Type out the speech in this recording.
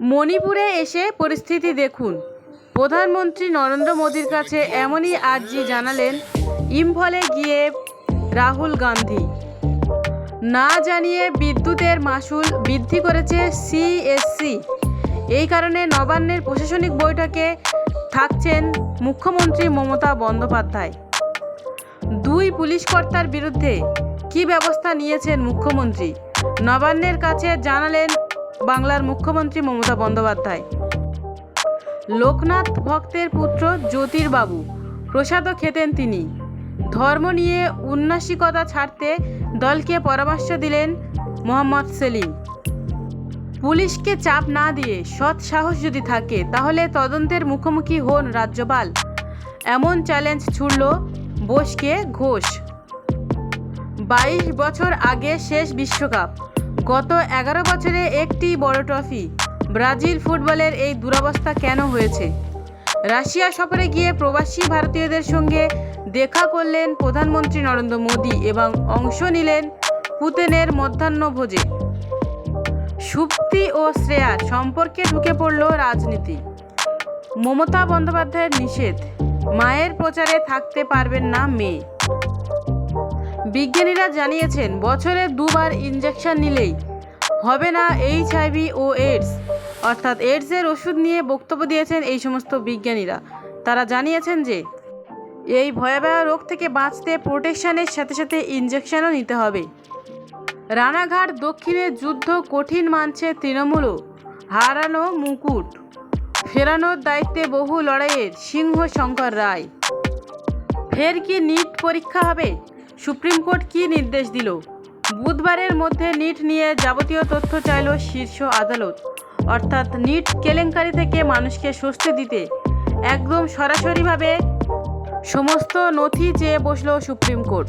মণিপুরে এসে পরিস্থিতি দেখুন। প্রধানমন্ত্রী নরেন্দ্র মোদীর কাছে এমনই আর্জি জানালেন ইম্ফলে গিয়ে রাহুল গান্ধী। না জানিয়ে বিদ্যুতের মাসুল বৃদ্ধি করেছে সিএসসি এই কারণে নবান্নের প্রশাসনিক বৈঠকে থাকছেন মুখ্যমন্ত্রী মমতা বন্দ্যোপাধ্যায়। দুই পুলিশ কর্তার বিরুদ্ধে কী ব্যবস্থা নিয়েছেন মুখ্যমন্ত্রী? নবান্নের কাছে জানালেন বাংলার মুখ্যমন্ত্রী মমতা বন্দ্যোপাধ্যায়। লোকনাথ ভক্তের পুত্র জ্যোতির্বাবু প্রসাদও খেতেন তিনি। ধর্ম নিয়ে উন্নাসিকতা ছাড়তে দলকে পরামর্শ দিলেন মোহাম্মদ সেলিম। পুলিশকে চাপ না দিয়ে সৎ সাহস যদি থাকে, তাহলে তদন্তের মুখোমুখি হন রাজ্যপাল। এমন চ্যালেঞ্জ ছুড়ল বোসকে ঘোষ। বাইশ বছর আগে শেষ বিশ্বকাপ। গত এগারো বছরে একটি বড় ট্রফি ব্রাজিল ফুটবলের এই দুরবস্থা কেন হয়েছে? রাশিয়া সফরে গিয়ে প্রবাসী ভারতীয়দের সঙ্গে দেখা করলেন প্রধানমন্ত্রী নরেন্দ্র মোদী এবং অংশ নিলেন পুতিনের মধ্যাহ্নভোজে সুপ্তি ও শ্রেয়ার সম্পর্কে ঢুকে পড়ল রাজনীতি। মমতা বন্দ্যোপাধ্যায়ের নিষেধ, মায়ের প্রচারে থাকতে পারবেন না মেয়ে। বিজ্ঞানীরা জানিয়েছেন, বছরে দুবার ইঞ্জেকশন নিলেই হবে না এইচআইভি ও এইডস অর্থাৎ এইডসের ওষুধ নিয়ে বক্তব্য দিয়েছেন এই সমস্ত বিজ্ঞানীরা। তারা জানিয়েছেন যে, এই ভয়াবহ রোগ থেকে বাঁচতে প্রোটেকশনের সাথে সাথে ইঞ্জেকশনও নিতে হবে। রানাঘাট দক্ষিণে যুদ্ধ কঠিন মানছে তৃণমূলও। হারানো মুকুট। ফেরানোর দায়িত্বে বহু লড়াইয়ের সিংহ শঙ্কর রায়। ফের কি নিট পরীক্ষা হবে? সুপ্রিম কোর্ট কি নির্দেশ দিল? বুধবারের মধ্যে নিট নিয়ে যাবতীয় তথ্য চাইল শীর্ষ আদালত। অর্থাৎ নিট কেলেঙ্কারি থেকে মানুষকে স্বস্তি দিতে একদম সরাসরিভাবে সমস্ত নথি চেয়ে বসল সুপ্রিম কোর্ট।